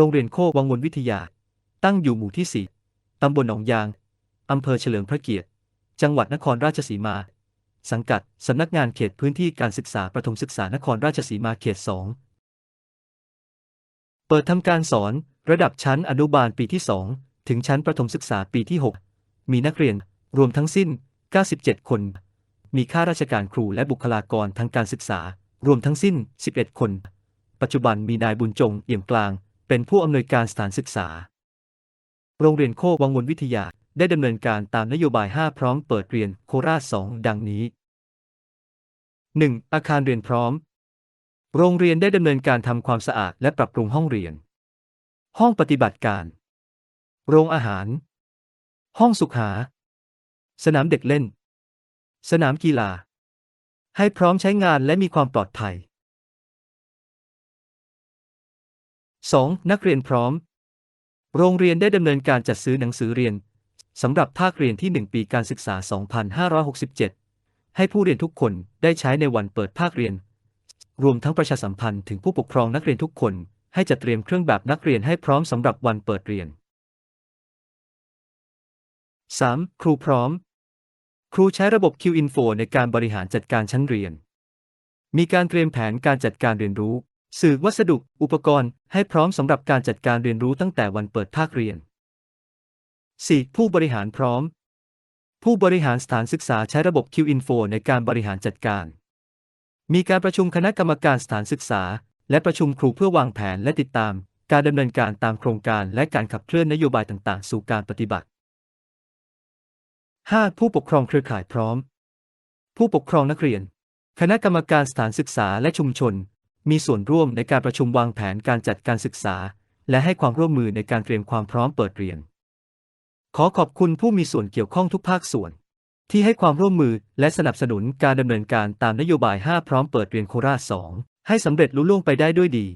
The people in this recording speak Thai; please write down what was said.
โรงเรียนโคกวังวนวิทยา ตั้งอยู่หมู่ที่ 4 ตำบลหนองยาง อำเภอเฉลิมพระเกียรติ จังหวัดนครราชสีมา สังกัด สำนักงานเขตพื้นที่การศึกษาประถมศึกษานครราชสีมาเขต 2 เปิดทำการสอนระดับชั้นอนุบาลปีที่ 2 ถึงชั้นประถมศึกษาปีที่ 6 มีนักเรียนรวมทั้งสิ้น 97 คน มีข้าราชการครูและบุคลากรทางการศึกษา รวมทั้งสิ้น 11 คน ปัจจุบันมีนายบุญจง เอี่ยมกลาง เป็นผู้อำนวยการสถานศึกษา โรงเรียนโคกวังวนวิทยาได้ดำเนินการตามนโยบาย 5 พร้อมเปิดเรียนโคราช 2 ดังนี้ 1. อาคารเรียนพร้อม โรงเรียนได้ดำเนินการทำความสะอาดและปรับปรุงห้องเรียน ห้องปฏิบัติการ โรงอาหาร ห้องสุขาสนามเด็กเล่น สนามกีฬา ให้พร้อมใช้งานและมีความปลอดภัย 2. นักเรียนพร้อม โรงเรียนได้ดำเนินการจัดซื้อหนังสือเรียนสำหรับภาคเรียนที่ 1 ปีการศึกษา 2567 ให้ผู้เรียนทุกคนได้ใช้ในวันเปิดภาคเรียน รวมทั้งประชาสัมพันธ์ถึงผู้ปกครองนักเรียนทุกคน ให้จัดเตรียมเครื่องแบบนักเรียนให้พร้อมสำหรับวันเปิดเรียน 3. ครูพร้อม ครูใช้ระบบ Q-Info ในการบริหารจัดการชั้นเรียน มีการเตรียมแผนการจัดการเรียนรู้ สื่อวัสดุ อุปกรณ์ให้พร้อมสำหรับการจัดการเรียนรู้ตั้งแต่วันเปิดภาคเรียน 4. ผู้บริหารพร้อม ผู้บริหารสถานศึกษาใช้ระบบ Q-Info ในการบริหารจัดการ มีการประชุมคณะกรรมการสถานศึกษา และประชุมครูเพื่อวางแผนและติดตาม การดำเนินการตามโครงการและการขับเคลื่อนนโยบายต่างๆ สู่การปฏิบัติ 5. ผู้ปกครองเครือข่ายพร้อม ผู้ปกครองนักเรียน คณะกรรมการสถานศึกษาและชุมชน มีส่วนร่วมในการประชุมวางแผนการจัดการศึกษา และให้ความร่วมมือในการเตรียมความพร้อมเปิดเรียน ขอขอบคุณผู้มีส่วนเกี่ยวข้องทุกภาคส่วน ที่ให้ความร่วมมือและสนับสนุนการดำเนินการตามนโยบาย 5 พร้อมเปิดเรียนโคราช 2 ให้สำเร็จลุล่วงไปได้ด้วยดี